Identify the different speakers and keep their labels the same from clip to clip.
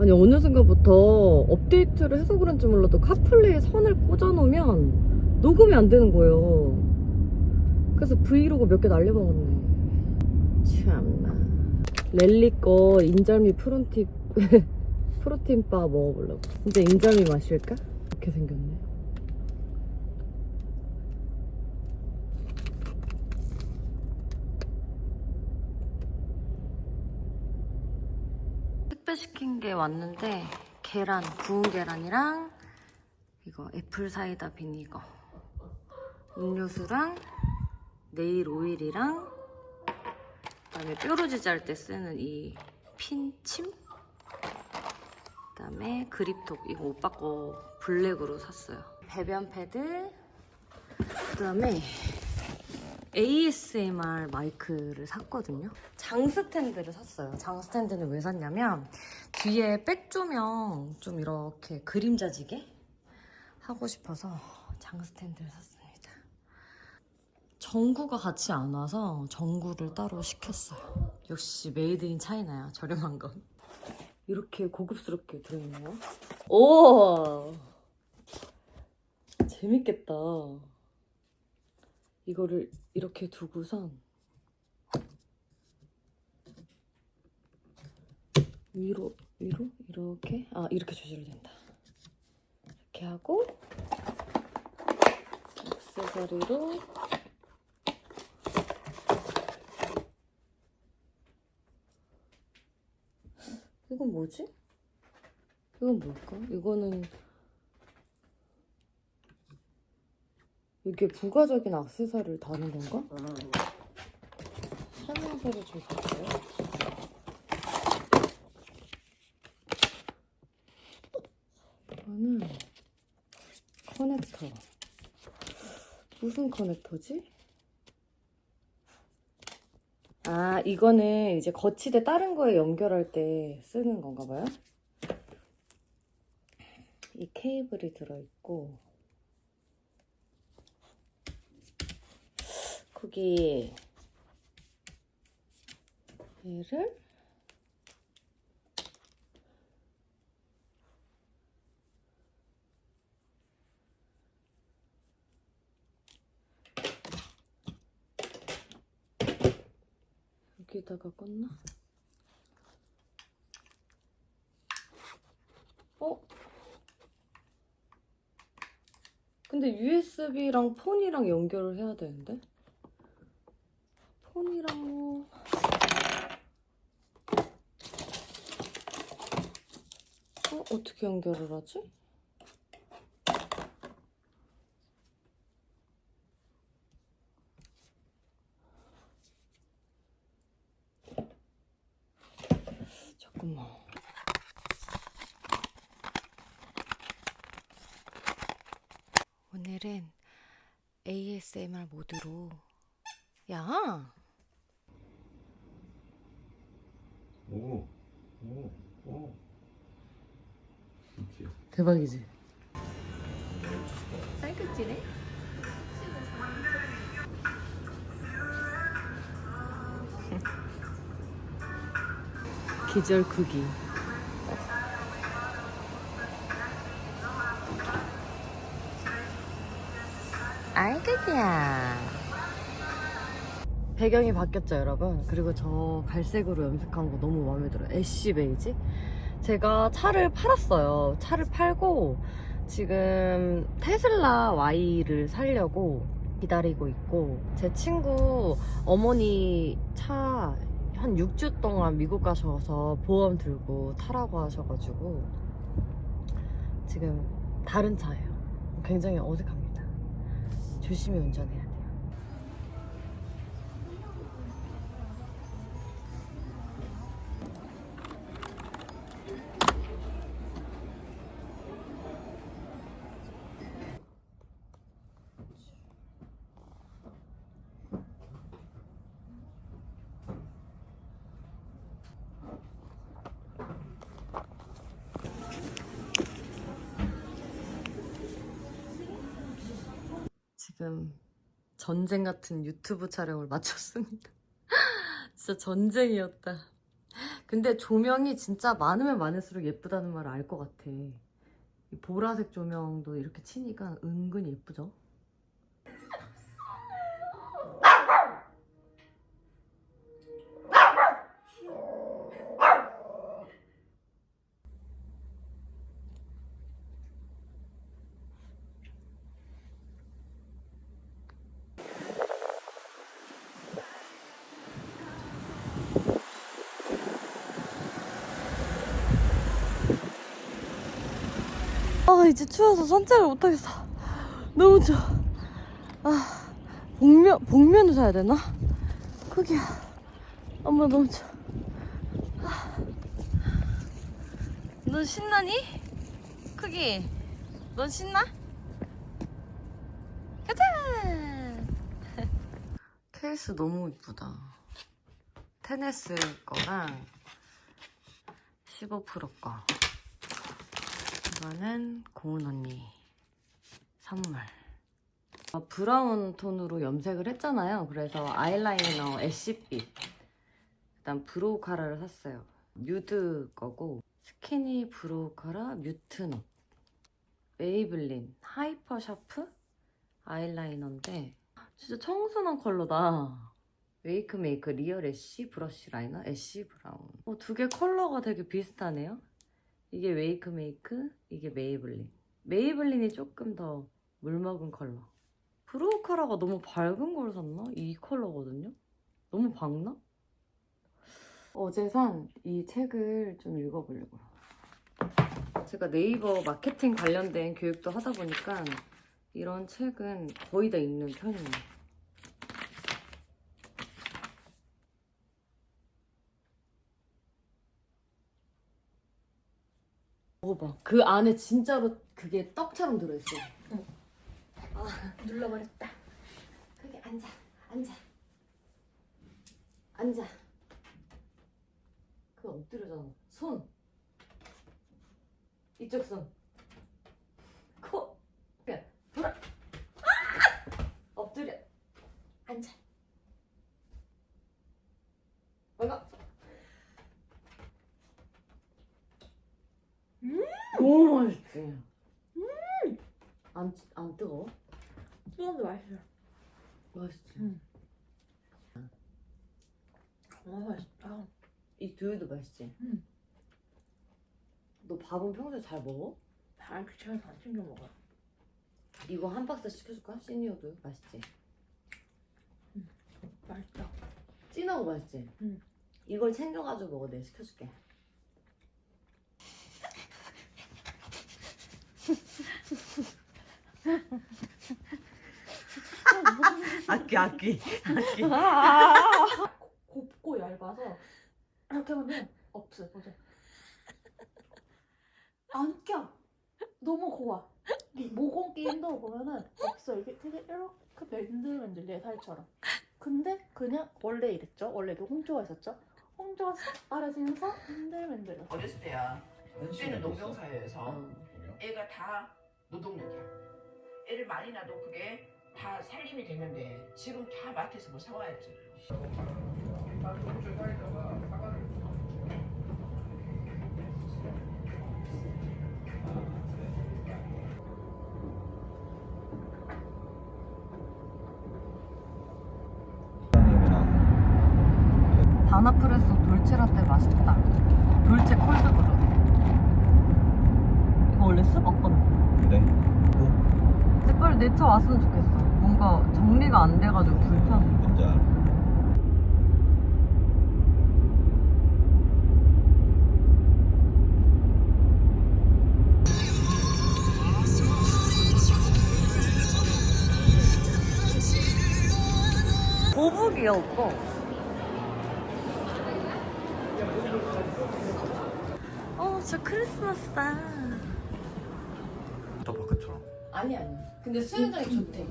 Speaker 1: 아니 어느 순간부터 업데이트를 해서 그런지 몰라도 카플레이 선을 꽂아놓으면 녹음이 안 되는 거예요. 그래서 브이로그 몇 개 날려먹었네. 참나. 랠리 거 인절미 프론팁 프로틴 바 먹어보려고. 진짜 인절미 마실까? 이렇게 생겼네. 택배 시킨 게 왔는데 계란, 구운 계란이랑 이거 애플 사이다 비니거. 음료수랑 네일 오일이랑 그다음에 뾰루지 잘때 쓰는 이 핀침? 그다음에 그립톡. 이거 오빠 거 블랙으로 샀어요. 배변 패드. 그다음에 ASMR 마이크를 샀거든요. 장 스탠드를 샀어요. 장 스탠드는 왜 샀냐면 뒤에 백 조명 좀 이렇게 그림자지게 하고 싶어서 장 스탠드를 샀습니다. 전구가 같이 안 와서 전구를 따로 시켰어요. 역시 메이드 인 차이나야 저렴한 건. 이렇게 고급스럽게 들어있네요. 오! 재밌겠다. 이거를 이렇게 두고선 위로 위로 이렇게 아 이렇게 조절된다. 이렇게 하고 액세서리로 이건 뭐지? 이건 뭘까? 이거는 이게 부가적인 액세서리를 다는 건가? 설명서를 좀 볼까요? 이거는 커넥터 무슨 커넥터지? 아 이거는 이제 거치대 다른 거에 연결할 때 쓰는 건가 봐요 이 케이블이 들어있고 거기 얘를 여기다가 꽂나? 어? 근데 USB랑 폰이랑 연결을 해야 되는데? 폰이랑 뭐 어? 어떻게 연결을 하지? 오늘은 ASMR 모드로 야
Speaker 2: 오, 오, 오. 진짜.
Speaker 1: 대박이지? 딸꾹질해? 계절 크기 배경이 바뀌었죠 여러분? 그리고 저 갈색으로 염색한 거 너무 마음에 들어요. 애쉬 베이지? 제가 차를 팔았어요. 차를 팔고 지금 테슬라 Y를 사려고 기다리고 있고 제 친구 어머니 차 한 6주 동안 미국 가셔서 보험 들고 타라고 하셔가지고 지금 다른 차예요. 굉장히 어색합니다. 조심히 운전해야 돼요 전쟁 같은 유튜브 촬영을 마쳤습니다. 진짜 전쟁이었다. 근데 조명이 진짜 많으면 많을수록 예쁘다는 말을 알 것 같아. 이 보라색 조명도 이렇게 치니까 은근히 예쁘죠? 아 이제 추워서 산책을 못하겠어 너무 추워 아 복면 복면을 사야 되나? 크기야 엄마 너무 추워 아. 넌 신나니? 크기 넌 신나? 가자 케이스 너무 이쁘다 테네스 거랑 15%거 이거는 고은 언니 선물. 아, 브라운 톤으로 염색을 했잖아요. 그래서 아이라이너 애쉬빛. 일단 브로우 카라를 샀어요. 뉴드 거고 스키니 브로우 카라 뮤트노. 메이블린 하이퍼 샤프 아이라이너인데 진짜 청순한 컬러다. 웨이크 메이크 리얼 애쉬 브러쉬 라이너 애쉬 브라운. 어, 두 개 컬러가 되게 비슷하네요. 이게 웨이크 메이크, 이게 메이블린. 메이블린이 조금 더 물먹은 컬러. 브로우 카라가 너무 밝은 걸 샀나? 이 컬러거든요? 너무 밝나? 어제 산 이 책을 좀 읽어보려고요. 제가 네이버 마케팅 관련된 교육도 하다 보니까 이런 책은 거의 다 읽는 편이에요. 먹어봐. 그 안에 진짜로 그게 떡처럼 들어있어.
Speaker 3: 눌러버렸다.
Speaker 1: 그게 앉아, 앉아, 앉아. 그 엎드려잖아. 손. 이쪽 손. 코. 그냥 돌아. 아! 엎드려. 앉아. 뭔가. 너무 맛있지. 음. 안, 안 뜨거워?
Speaker 3: 뜨거운데 맛있어.
Speaker 1: 맛있지.
Speaker 3: 응. 너무 맛있다.
Speaker 1: 이 두유도 맛있지?
Speaker 3: 응.
Speaker 1: 너 밥은 평소에 잘 먹어?
Speaker 3: 다 귀찮아서 안 챙겨 먹어요.
Speaker 1: 이거 한 박스 시켜줄까? 시니어 두유 맛있지?
Speaker 3: 맛있다.
Speaker 1: 진하고 맛있지?
Speaker 3: 응.
Speaker 1: 이걸 챙겨가지고 먹어 내가 시켜줄게 악기 악기 악기
Speaker 3: 곱고 얇아서 이렇게 하면 없어. 보자. 안 껴. 너무 고와. 이 모공 끼인도 보면은 없어. 이게 되게 이렇게 맨들맨들 내 살처럼. 근데 그냥 원래 이랬죠. 원래 이렇게 홍조가 있었죠. 홍조가 싹 알아지면서 맨들맨들해.
Speaker 4: 어렸을 때야. 그때는 농경사회에서
Speaker 1: 어.
Speaker 4: 애가 다 노동력이야. 애를 많이 낳아도 그게 다 살림이 되는데 지금 다 마트에서 뭐 사와야 되잖아요.
Speaker 1: 바나프레소 돌체라떼 맛있다 돌체 콜드브루 이거 원래 쓰봤거든
Speaker 2: 네.
Speaker 1: 근데 빨리 내차 왔으면 좋겠어. 뭔가 정리가 안 돼가지고 불편해.
Speaker 2: 뭔지 알아.
Speaker 1: 거북이야 오빠 어 진짜 크리스마스다
Speaker 2: 저 바깥처럼.
Speaker 1: 아니 아니 근데 수영장이 좋대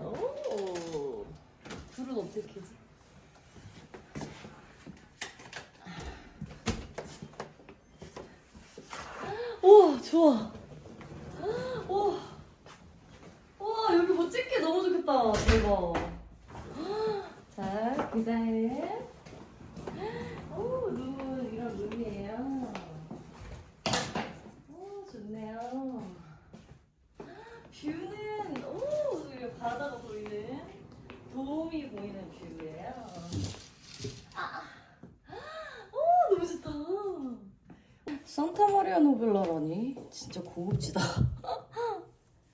Speaker 1: 오 불은 어떻게 켜지? 와 좋아 와, 와 여기 뭐 찍기 너무 좋겠다. 대박. 자, 그 다음에. 오, 눈, 이런 눈이에요. 오, 좋네요. 뷰는, 오, 여기 바다가 보이는, 도움이 보이는 뷰예요. 아, 오, 너무 좋다. 산타마리아 노벨라라니? 진짜 고급지다.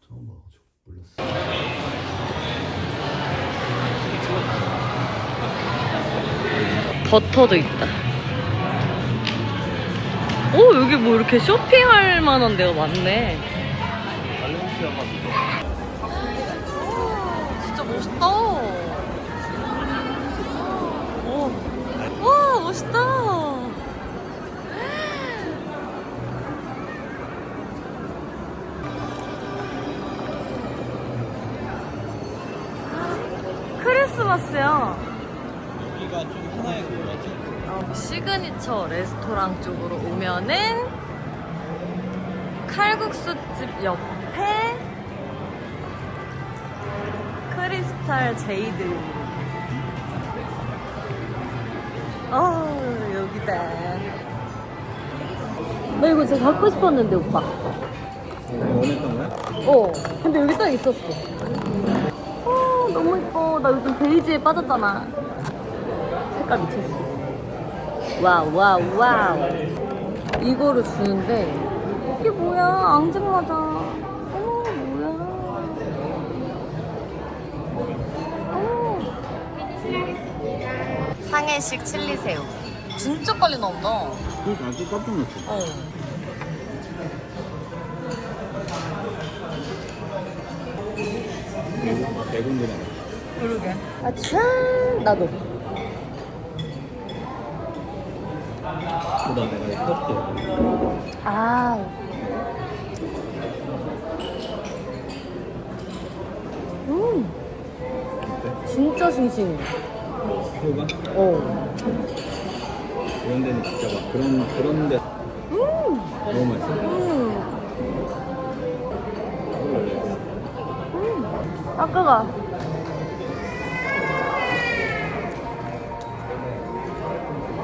Speaker 2: 처음 봐가지고 몰랐어.
Speaker 1: 버터도 있다. 오, 여기 뭐 이렇게 쇼핑할 만한 데가 많네.
Speaker 2: 발렌시아가
Speaker 1: 진짜 멋있다. 오. 와, 멋있다. 크리스마스야.
Speaker 2: 여기가 좀 하나의 그거지.
Speaker 1: 어, 시그니처 레스토랑 쪽으로 오면은 칼국수집 옆에 크리스탈 제이드 어 여기다. 나 이거 진짜 갖고 싶었는데 오빠.
Speaker 2: 원했던 거야?
Speaker 1: 어 근데 여기 딱 있었어. 어 너무 예뻐. 나 요즘 베이지에 빠졌잖아. 색깔 미쳤어. 와우 와우 와우. 이거를 주는데 이게 뭐야? 앙증맞아 상해식 칠리새우 진짜 빨리 나온다
Speaker 2: 그러니까 아주 깜짝 놀랐어.
Speaker 1: 어
Speaker 2: 대군들이
Speaker 1: 그러게 아 참 나도
Speaker 2: 보다 내가 이뻤대.
Speaker 1: 아 음,
Speaker 2: 어때?
Speaker 1: 진짜 싱싱해.
Speaker 2: 새우가?
Speaker 1: 어.
Speaker 2: 이런 데는 진짜 막 그런 그런 데 너무 맛있어.
Speaker 1: 음,
Speaker 2: 원래
Speaker 1: 아까가.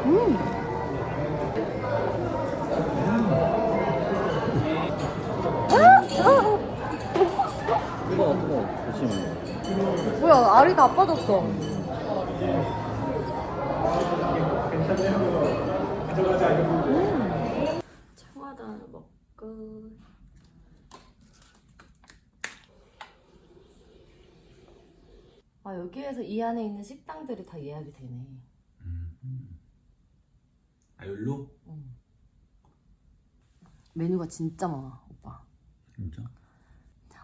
Speaker 1: 음,
Speaker 2: 뜨거워 뜨거워 조심해.
Speaker 1: 뭐야, 알이 다 빠졌어. 음. 청와도 하나 먹고. 아, 여기에서 이 안에 있는 식당들이 다 예약이 되네.
Speaker 2: 아 열로?
Speaker 1: 메뉴가 진짜 많아, 오빠.
Speaker 2: 진짜?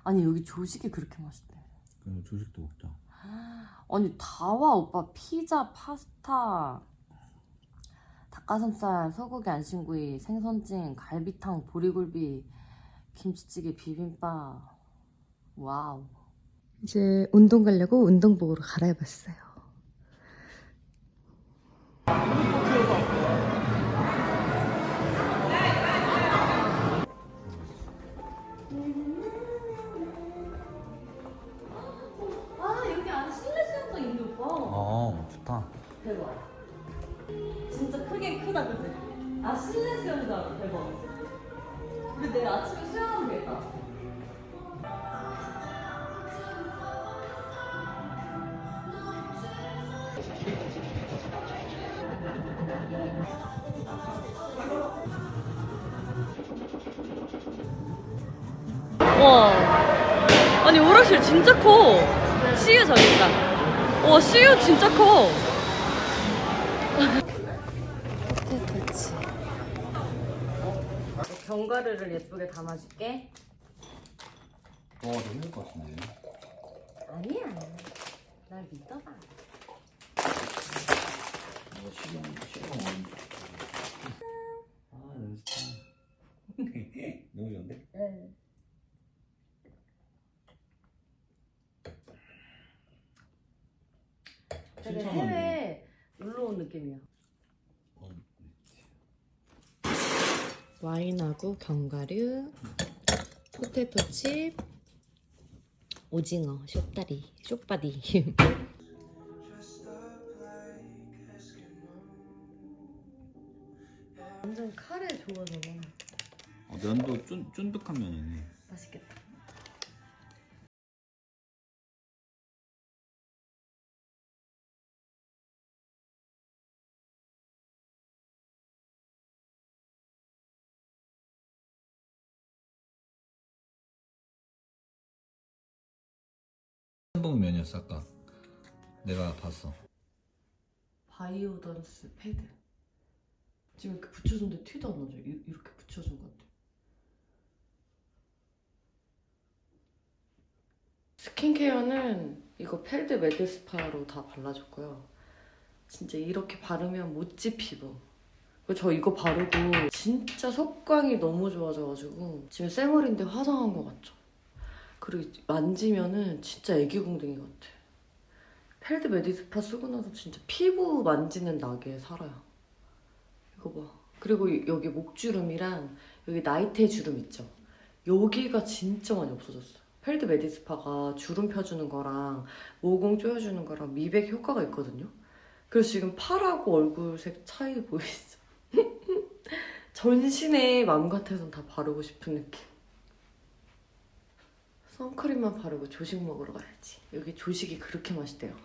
Speaker 1: 아니, 여기 조식이 그렇게 맛있대.
Speaker 2: 그럼 조식도 먹자.
Speaker 1: 아니 다 와 오빠 피자 파스타 닭가슴살 소고기 안심구이 생선찜 갈비탕 보리굴비 김치찌개 비빔밥 와우 이제 운동 가려고 운동복으로 갈아입었어요 진짜 커. CU 저기 있다. 와, CU 진짜 커. 포테토치 견과류를 예쁘게 담아줄게
Speaker 2: 어 너무 힘들 것 같은데.
Speaker 1: 아니야 날 믿어봐
Speaker 2: 이거 시간 시간. 아 너무 좋다. 너무 좋은데?
Speaker 1: 되 게
Speaker 2: 신청하네.
Speaker 1: 해외 놀러 온 느낌이야
Speaker 2: 어,
Speaker 1: 와인하고 견과류 포테토칩 오징어, 쇼다리, 쇼바디. 완전 카레 좋아서
Speaker 2: 어, 면도 쫀, 쫀득한 면이네.
Speaker 1: 맛있겠다.
Speaker 2: 아까. 내가 봤어.
Speaker 1: 바이오던스 패드. 지금 이렇게 붙여준데 티도 안 나죠? 이- 이렇게 붙여준 건데. 스킨케어는 이거 펠드 매드스파로 다 발라줬고요. 진짜 이렇게 바르면 모찌 피부. 저 이거 바르고 진짜 속광이 너무 좋아져가지고 지금 쌩얼인데 화장한 거 같죠? 그리고 만지면은 진짜 애기 공댕이 같아. 펠드 메디스파 쓰고 나서 진짜 피부 만지는 낙에 살아요. 이거 봐. 그리고 이- 여기 목주름이랑 여기 나이테 주름 있죠? 여기가 진짜 많이 없어졌어요. 펠드 메디스파가 주름 펴주는 거랑 모공 조여주는 거랑 미백 효과가 있거든요. 그래서 지금 팔하고 얼굴색 차이 보이시죠? 전신에 마음 같아선 다 바르고 싶은 느낌. 선크림만 바르고 조식 먹으러 가야지. 여기 조식이 그렇게 맛있대요.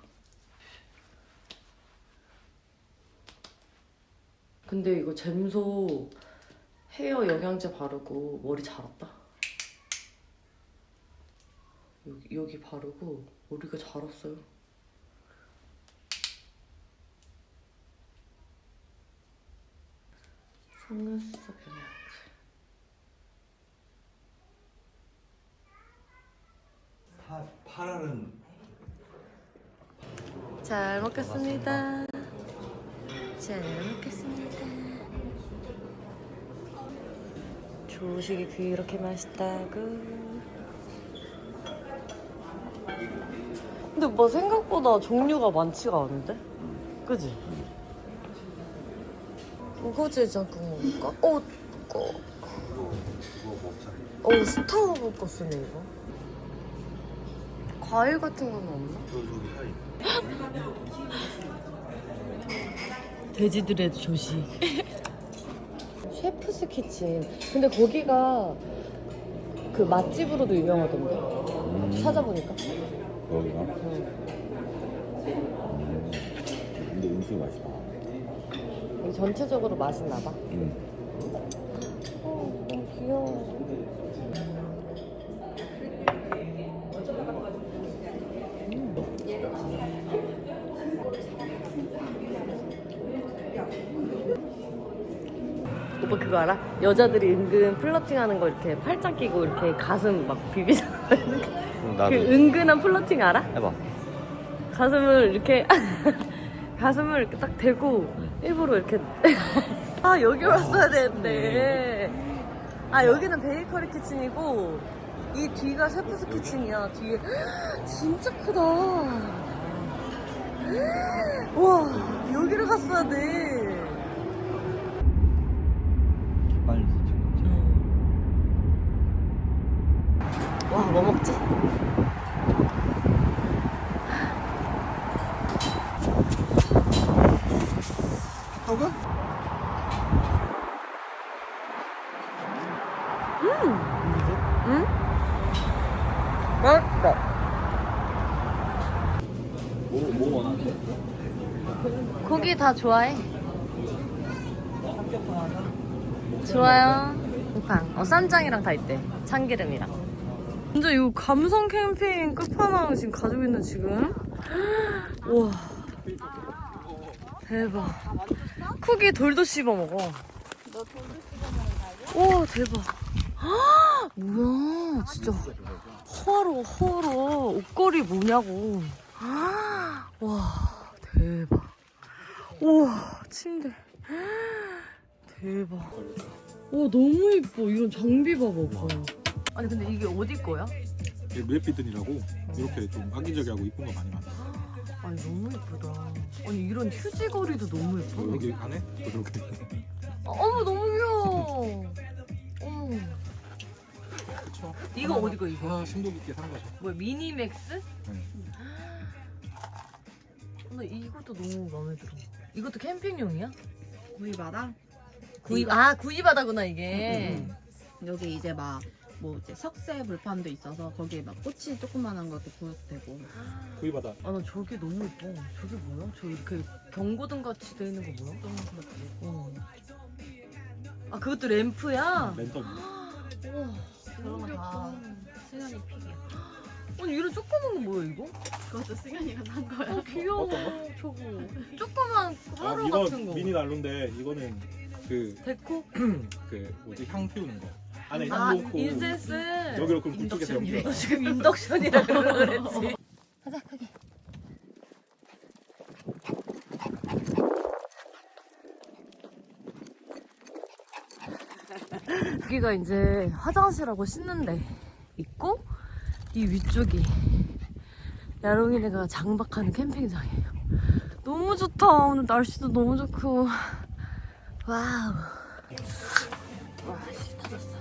Speaker 1: 근데 이거 잼소 헤어 영양제 바르고 머리 자랐다. 여기, 여기 바르고 머리가 자랐어요. 속눈썹 영양제.
Speaker 2: 파, 파랄은
Speaker 1: 잘 먹겠습니다. 잘 먹겠습니다. 조식이 그렇게 맛있다고. 근데 뭐 생각보다 종류가 많지가 않은데? 그지? 우거지 잠깐 먹을까? 어, 어, 어 스타벅버스네 이거. 과일 같은 건 없나? 돼지들의 조식. 셰프스 키친. 근데 거기가 그 맛집으로도 유명하던데. 찾아보니까.
Speaker 2: 거기가.
Speaker 1: 응.
Speaker 2: 근데 음식 맛있다.
Speaker 1: 여기 전체적으로 맛있나 봐.
Speaker 2: 응.
Speaker 1: 어, 너무 귀여워. 그거 알아? 여자들이 은근 플러팅하는 거 이렇게 팔짱 끼고 이렇게 가슴 막 비비잖아.
Speaker 2: 나도
Speaker 1: 그 은근한 플러팅 알아?
Speaker 2: 해봐.
Speaker 1: 가슴을 이렇게 가슴을 이렇게 딱 대고 일부러 이렇게 아 여기 왔어야 되는데 아 여기는 베이커리 키친이고 이 뒤가 셰프스 키친이야 뒤에 진짜 크다 와 여기를 갔어야 돼
Speaker 2: 빨리 지금.
Speaker 1: 와, 뭐 먹지?
Speaker 2: 버거?
Speaker 1: 응? 맛있다.
Speaker 2: 뭐, 뭐 원하는데?
Speaker 1: 좋아해? 좋아요. 우팡. 어, 쌈장이랑 다 있대. 참기름이랑. 진짜 이거 감성 캠페인 끝판왕 지금 가지고 있는 지금. 와. 대박. 쿠기 돌도 씹어 먹어. 와, 대박. 헉, 뭐야, 진짜. 허러, 허러. 옷걸이 뭐냐고. 헉, 와. 우와 침대 대박 와 너무 예뻐 이런 장비 봐봐 오빠 아니 근데 이게 어디 거야?
Speaker 5: 르피든이라고 이렇게 좀 아기자기하고 이쁜 거 많이 만들어.
Speaker 1: 아니 너무 예쁘다 아니 이런 휴지거리도 너무 예뻐
Speaker 5: 어, 여기 안에 이렇게
Speaker 1: 아, 어머 너무 귀여워 어머
Speaker 5: 그쵸.
Speaker 1: 이거 어디 거 이거?
Speaker 5: 아 심도 깊게 산 거죠.
Speaker 1: 뭐야 미니맥스?
Speaker 5: 네.
Speaker 1: 나 이것도 너무 마음에 들어. 이것도 캠핑용이야?
Speaker 6: 구이바다
Speaker 1: 구이 아 구이바다구나 이게.
Speaker 6: 여기 이제 막 뭐 이제 석쇠 불판도 있어서 거기에 막 꼬치 조그만한 것도 구워도 되고
Speaker 5: 구이바다.
Speaker 1: 아 나 저게 너무 예뻐. 저게 뭐야? 저 이렇게 경고등 같이 돼 있는 거 뭐야? 어. 아 그것도 램프야?
Speaker 5: 랜턴.
Speaker 1: 우와.
Speaker 6: 그런
Speaker 1: 너무
Speaker 6: 거다
Speaker 1: 귀엽다.
Speaker 6: 승현이 픽이야
Speaker 1: 아니 이런 조그만 거 뭐야 이거?
Speaker 6: 그것도 승현이가 산 거야
Speaker 1: 어 귀여워
Speaker 5: 어떤
Speaker 1: 저거. 조그만
Speaker 5: 아
Speaker 1: 화로
Speaker 5: 이거
Speaker 1: 같은 거.
Speaker 5: 미니 난로인데 이거는 그,
Speaker 1: 데코?
Speaker 5: 그 뭐지 향 피우는 거. 안에 아향 넣고
Speaker 1: 인센스.
Speaker 5: 여기로 그럼 그쪽에서 연기가.
Speaker 1: 너 지금 인덕션이라 그랬지. 여기가 이제 화장실하고 씻는데 있고 이 위쪽이 야롱이네가 장박하는 캠핑장이에요. 너무 좋다. 오늘 날씨도 너무 좋고. 와우. 와, 씨, 터졌어.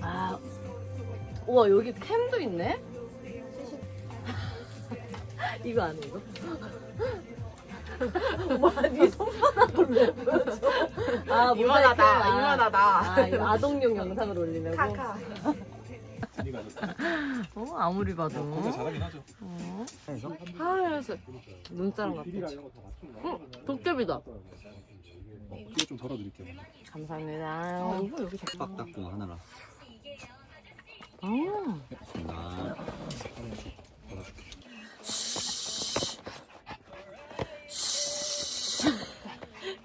Speaker 1: 아, 우와 여기 캠도 있네. 이거 아니 이거? 와, 네 손바닥을 왜 보여줘? 아, 모자이크. 아,
Speaker 6: 이만하다
Speaker 1: 아, 이거 아동용 영상을 올리려고?
Speaker 6: 카카.
Speaker 5: 어,
Speaker 1: 아무리 봐도.
Speaker 5: 진짜 잘하긴 하죠.
Speaker 1: 어. 하얀색 눈사람 같아.
Speaker 5: 거.
Speaker 1: 어, 도깨비다.
Speaker 5: 어, 이거 좀 덜어드릴게요.
Speaker 1: 감사합니다.
Speaker 6: 이거 여기 잘
Speaker 2: 빡 닦고 하느라.
Speaker 1: 어.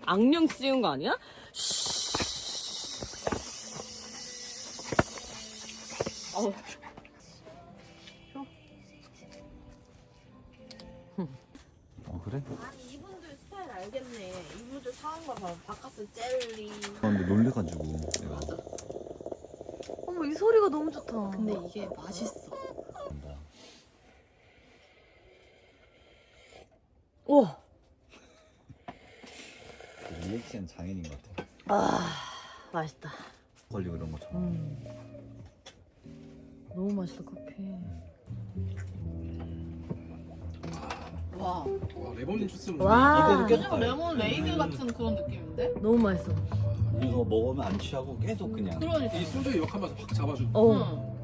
Speaker 1: 악령 씌운 거 아니야?
Speaker 2: 어 맛있다. 걸리고 이런 것처럼.
Speaker 1: 음. 너무 맛있다 커피.
Speaker 6: 와
Speaker 5: 와 레몬 주스
Speaker 1: 와.
Speaker 6: 요즘 레몬 레이드 같은 그런 느낌인데?
Speaker 1: 너무 맛있어.
Speaker 2: 이거 먹으면 안 취하고 계속 그냥
Speaker 6: 그러니까
Speaker 5: 이 소주의 역한 맛을 확 잡아주고.
Speaker 1: 어.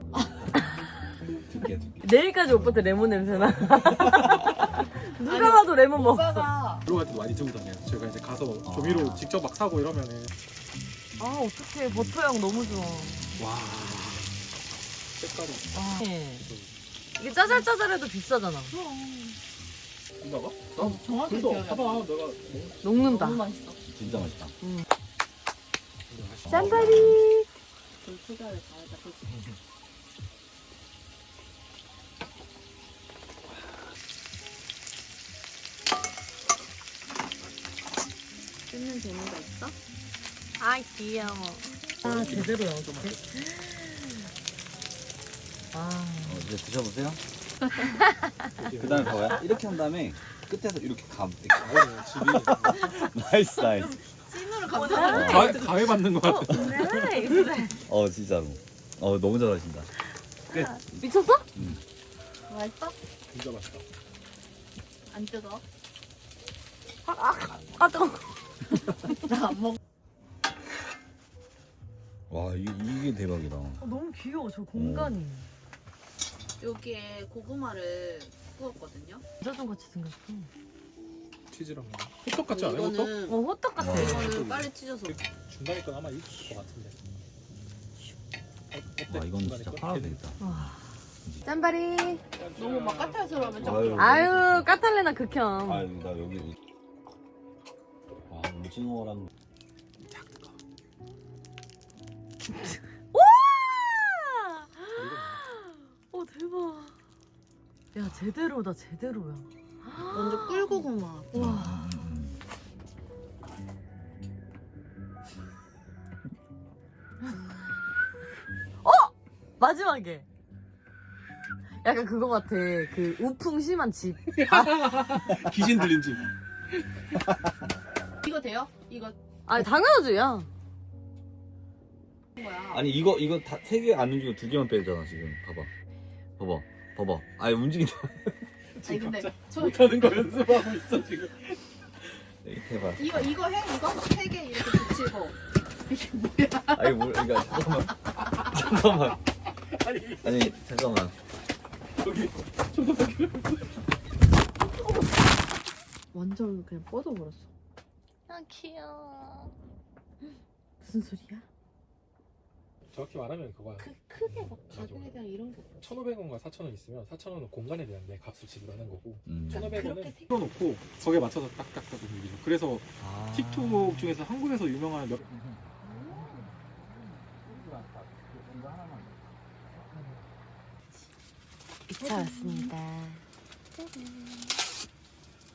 Speaker 2: 듣게 듣게.
Speaker 1: 내일까지 오빠한테 레몬 냄새 나. 누가 봐도 레몬.
Speaker 6: 오빠가
Speaker 5: 이거 같은 거 많이 들고 다녀요. 제가 이제 가서
Speaker 2: 아.
Speaker 5: 조미료 직접 막 사고 이러면은
Speaker 1: 아 어떡해 버터향 너무 좋아.
Speaker 5: 와 색깔이
Speaker 1: 아. 이게 짜잘짜잘해도 비싸잖아.
Speaker 5: 누나가?
Speaker 6: 어, 정확히
Speaker 5: 그래서
Speaker 6: 기억이 안
Speaker 5: 봐봐
Speaker 6: 나.
Speaker 5: 내가
Speaker 1: 녹는다.
Speaker 6: 너무 맛있어
Speaker 2: 진짜 맛있다.
Speaker 1: 짠바리.
Speaker 6: 그 투자를 그치? 뜯는 재미가 있어?
Speaker 1: 아 귀여워. 아 제대로 나오던데. 아.
Speaker 2: 어, 이제 드셔보세요. 그 다음에 봐봐요. 이렇게 한 다음에 끝에서 이렇게 감.
Speaker 5: 나오네 집이
Speaker 2: 나이스 나이스.
Speaker 6: 찐으로
Speaker 1: 아.
Speaker 5: 가, 가해 받는 것 같아.
Speaker 1: 나이스.
Speaker 2: 어 진짜로. 어 너무 잘하신다. 끝.
Speaker 1: 미쳤어?
Speaker 6: 맛있어?
Speaker 5: 진짜 맛있다.
Speaker 6: 안 뜯어?
Speaker 1: 아 뜨거.
Speaker 6: 나안 먹어
Speaker 2: 와 이게, 이게 대박이다.
Speaker 1: 어, 너무 귀여워 저 공간이.
Speaker 6: 여기에 고구마를 구웠거든요
Speaker 1: 짜장 같이 생겼어.
Speaker 5: 치즈랑 호떡 같지 않아요? 호떡?
Speaker 6: 이거는
Speaker 1: 어 호떡 같아.
Speaker 2: 와.
Speaker 6: 이거는 빨리 찢어서
Speaker 5: 중간에 건 아마 익을 것 같은데. 어, 어때?
Speaker 2: 와 이건
Speaker 5: 중간에
Speaker 2: 진짜
Speaker 5: 건?
Speaker 2: 팔아도 되겠다.
Speaker 1: 와. 짠바리.
Speaker 6: 너무 막 까탈스러우면
Speaker 2: 아유.
Speaker 6: 좀
Speaker 1: 아유 까탈레나 극혐.
Speaker 2: 아나 여기. 와 오징어랑
Speaker 1: 어 대박. 야 제대로다 제대로야.
Speaker 6: 먼저 꿀고구마
Speaker 1: 와.
Speaker 2: 음,
Speaker 1: 마지막에 약간 그거 같아. 그 우풍 심한 집.
Speaker 5: 귀신 들린 집.
Speaker 6: 이거 돼요? 이거
Speaker 1: 아니 당연하지 야.
Speaker 6: 뭐야?
Speaker 2: 아니 이거 이거 다 세 개 안 움직이고 두 개만 빼잖아 지금. 봐봐. 봐봐. 봐봐. 아니 움직인다.
Speaker 6: 아니 근데 저
Speaker 5: 못하는 거 연습하고 있어 지금.
Speaker 2: 대박.
Speaker 6: 이거 이거 해 이거 세 개 이렇게 붙이고 이게 뭐야?
Speaker 2: 아니 뭘 그러니까 잠깐만. 잠깐만.
Speaker 5: 아니
Speaker 2: 아니 잠깐만.
Speaker 5: 여기 초등학교.
Speaker 6: 완전 그냥 뻗어버렸어.
Speaker 1: 아 귀여워.
Speaker 6: 무슨 소리야?
Speaker 5: 정확히 말하면 그거야.
Speaker 6: 크, 크게 막
Speaker 5: 맞아.
Speaker 6: 가격에 대한 이런 거.
Speaker 5: 1,500원과 4,000원 있으면 4,000원은 공간에 대한 내 값을 지불하는 거고
Speaker 2: 음.
Speaker 5: 1,500원은 풀어놓고 거기에 맞춰서 딱딱딱 움직이죠. 그래서
Speaker 2: 아.
Speaker 5: 틱톡 중에서 한국에서 유명한 몇
Speaker 1: 이차 왔습니다.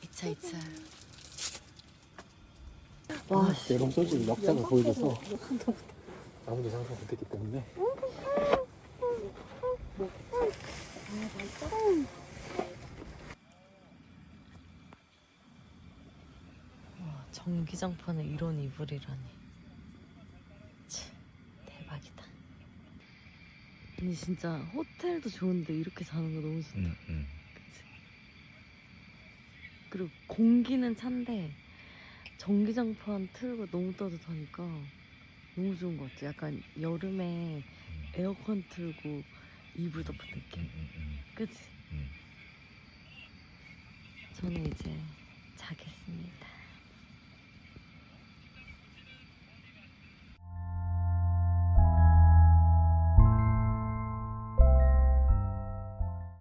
Speaker 1: 이차이차 와, 씨.
Speaker 5: 내롱 소식 역사가 보여줘서 아무도 상상 못했기 때문에
Speaker 1: 와, 전기장판에 이런 이불이라니. 참, 대박이다. 아니 진짜 호텔도 좋은데 이렇게 자는 거 너무 좋다.
Speaker 2: 음, 음.
Speaker 1: 그치? 그리고 공기는 찬데 전기장판 틀고 너무 따뜻하니까 너무 좋은 것 같아. 약간 여름에 에어컨 틀고 이불 덮은 느낌.
Speaker 2: 음, 음.
Speaker 1: 그치?
Speaker 2: 음.
Speaker 1: 저는 이제 자겠습니다.